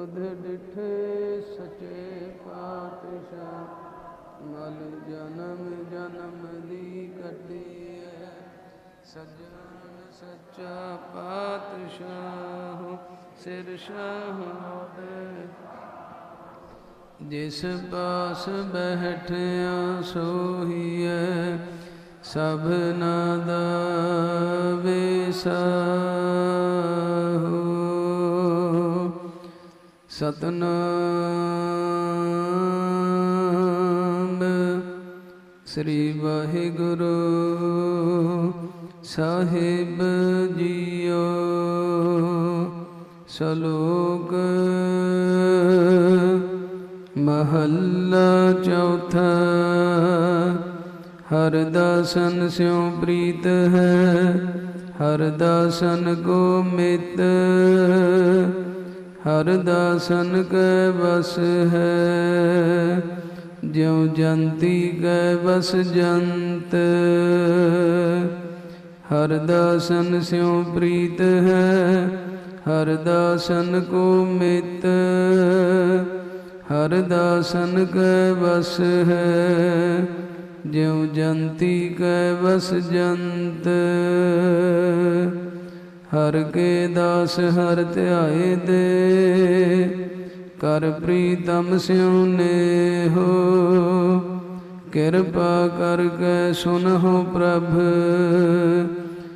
ਤੁਧ ਡਿਠੇ ਸਚੇ ਪਾਤਸ਼ਾਹ, ਮਲ ਜਨਮ ਜਨਮ ਦੀ ਕੱਢੀਐ। ਸਜਣ ਸੱਚਾ ਪਾਤਸ਼ਾਹ, ਸਿਰ ਸ਼ਾਹਦ ਜਿਸ ਪਾਸ ਬਹਿਠਿਆ ਸੋਹੀਐ ਸਭਨਾ ਦਾ ਵਿਸਾਹੋ ਸਤਨਾਮ। ਸ੍ਰੀ ਵਾਹਿਗੁਰੂ ਸਾਹਿਬ ਜੀਓ, ਸ਼ਲੋਕ ਮਹੱਲਾ ਚੌਥਾ। ਹਰ ਦਾਸਨ ਸਿਉ ਪ੍ਰੀਤ ਹੈ, ਹਰ ਦਾਸਨ ਕੋ ਮਿਤ। ਹਰ ਦਾਸਨ ਕੈ ਬਸ ਹੈ, ਜਿਉ ਜੰਤੀ ਕੈ ਬਸ ਜੰਤ। ਹਰ ਦਾਸਨ ਸਿਉ ਪ੍ਰੀਤ ਹੈ, ਹਰ ਦਾਸਨ ਕੋ ਮਿਤ। ਹਰ ਦਾਸਨ ਕੈ ਬਸ ਹੈ, ਜਿਉ ਜੰਤੀ ਕੈ ਬਸ ਜੰਤ। ਹਰ ਕੇ ਦਾਸ ਹਰ ਧਿਆਏ ਦੇ। ਕਰ ਪ੍ਰੀਤਮ ਸਿਉ ਨੇ ਹੋ ਕਿਰਪਾ ਕਰਕੇ ਸੁਨਹੁ ਪ੍ਰਭ।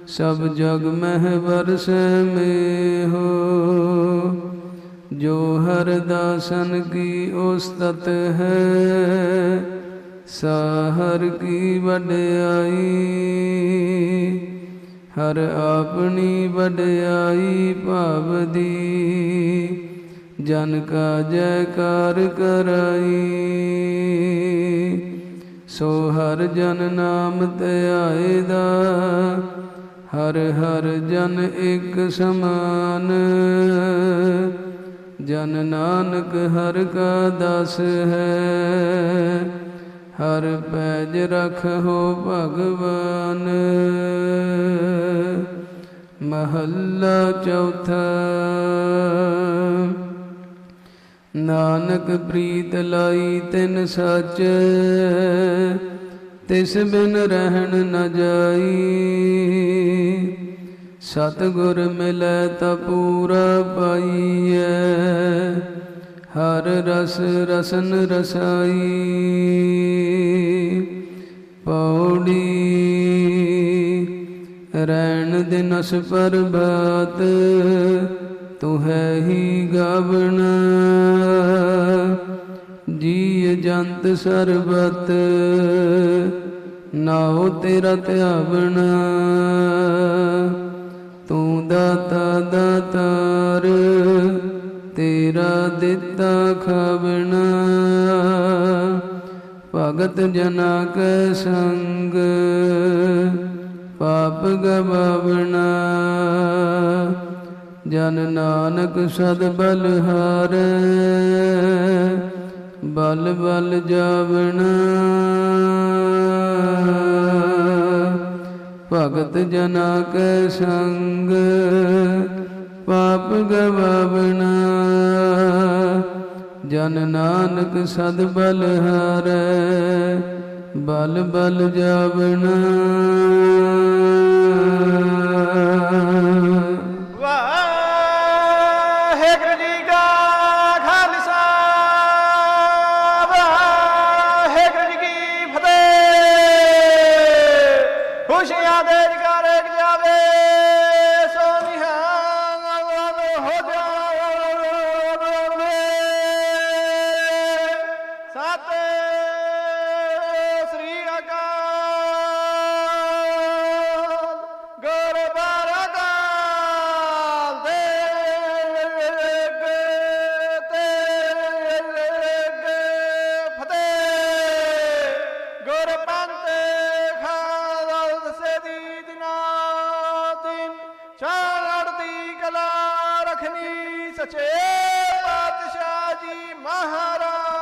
ਸਭ ਜਗ ਮਹਿ ਵਰਸੈ ਮੇ ਹੋ ਜੋ ਹਰ ਦਾਸਨ ਕੀ ਉਸਤਤ ਹੈ, ਸਾਹਰ ਕੀ ਵਡਿਆਈ ਹਰ ਆਪਣੀ ਵਡਿਆਈ ਭਾਵਦੀ, ਜਨ ਕਾ ਜੈਕਾਰ ਕਰਾਈ। ਸੋ ਹਰ ਜਨ ਨਾਮ ਧਿਆਏ ਦਾ ਹਰ ਹਰ ਜਨ ਇੱਕ ਸਮਾਨ। ਜਨ ਨਾਨਕ ਹਰ ਕਾ ਦਸ ਹੈ, ਹਰ ਪੈਜ ਹੋ ਭਗਵਾਨ। ਮਹੱਲਾ ਚੌਥਾ। ਨਾਨਕ ਪ੍ਰੀਤ ਲਾਈ ਤਿਨ ਸੱਚ, ਤਿਸ ਬਿਨ ਰਹਿਣ ਨ ਜਾਈ। ਸਤਿਗੁਰ ਮਿਲੈ ਤਾ ਪੂਰਾ ਪਾਈਐ, ਹਰ ਰਸ ਰਸਨ ਰਸਾਈ। ਪੌੜੀ ਰੈਣ ਦਿਨਸ ਪਰਬਾਤ, ਤੂੰ ਹੈ ਹੀ ਗਾਵਣਾ ਜੀ ਜੰਤ ਸਰਬਤ, ਨਾਉ ਤੇਰਾ ਧਿਆਵਣਾ ਤੂੰ ਦਾਤਾ ਦਾਤਾਰ, ਤੇਰਾ ਦਿੱਤਾ ਖਾਵਣਾ ਭਗਤ ਜਨਾ ਕੈ ਸੰਗ ਪਾਪ ਗਵਾਵਣਾ। ਜਨ ਨਾਨਕ ਸਦ ਬਲ ਬਲ ਬਲ ਜਾਵਣਾ। ਭਗਤ ਜਨਾ ਕੈ ਸੰਗ, ਪਾਪ ਗਵਾਵਣਾ। ਜਨ ਨਾਨਕ ਸਦ ਬਲ ਬਲ ਬਲ ਜਾਵਣਾ। ਵਾਹਿਗੁਰੂ ਜੀ ਕਾ ਖਾਲਸਾ ਦੇ ਕਲਾ ਰਖਨੀ ਸਚੇ ਪਾਤਸ਼ਾਹ ਜੀ ਮਹਾਰਾਜ।